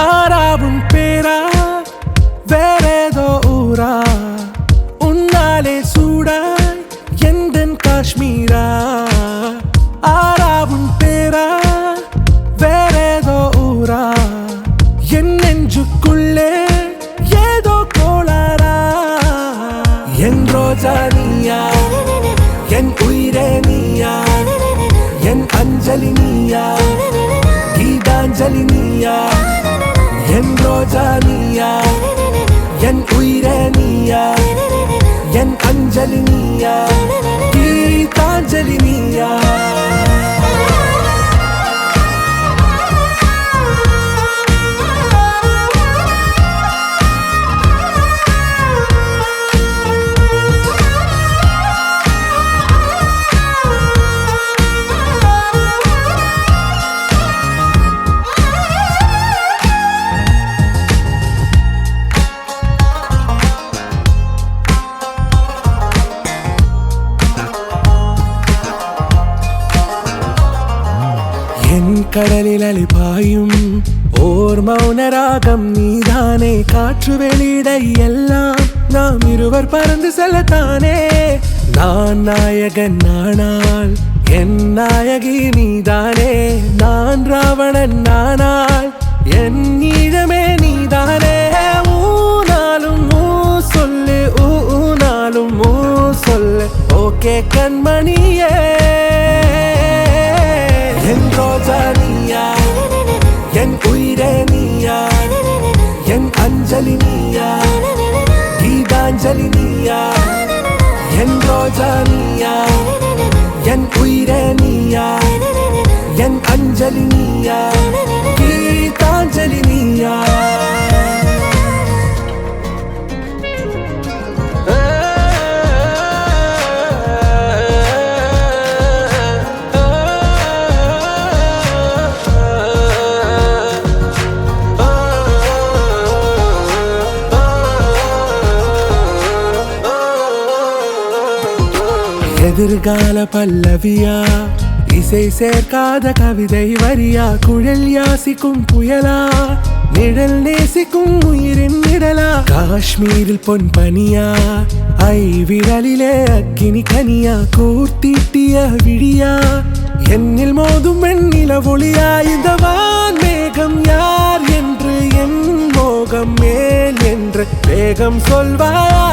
ஆரா உன் பேரா வேறேதோ ஊரா உன்னாலே சூடா எந்தன் காஷ்மீரா ஆரா உன் பேரா வேறேதோ ஊரா என் நெஞ்சுக்குள்ளே ஏதோ கோளாரா என் ரோஜா என் அஞ்சலி நீயா கீதாஞ்சலி கடலில் அலிபாயும் ஓர் மௌனராகம் நீதானே. காற்று வெளியிட எல்லாம் நாம் இருவர் பறந்து செல்லத்தானே. நான் நாயகன் நானால் என் நாயகி நீதானே. நான் ராவணன் நானால் என் ஈழமே நீதானே. ஊனாலும் ஊ சொல்லு ஊனாலும் ஊ சொல்லு. ஓகே கண்மணியே. என் ரோஜா நீயா? என் உயிரே நீயா? என் அஞ்சலி நீயா? கீதாஞ்சலி நீயா? என் ரோஜா நீயா? என் உயிரே நீயா? என் அஞ்சலி நீயா? கீதாஞ்சலி நீயா? எதிர்கால பல்லவியா? இசை சேர்க்காத கவிதை வரியா? குழல் யாசிக்கும் புயலா? நிழல் நேசிக்கும் உயிரின் நிழலா? காஷ்மீரில் பொன் பனியா? ஐ விரலிலே அக்கினி கனியா? கூர்த்தீட்டிய விழியா? என்னில் மோதும் வெண்ணில ஒளியா? இந்த மேகம் யார் என்று? என் மோகம் மேல் என்று? வேகம் சொல்வாயா?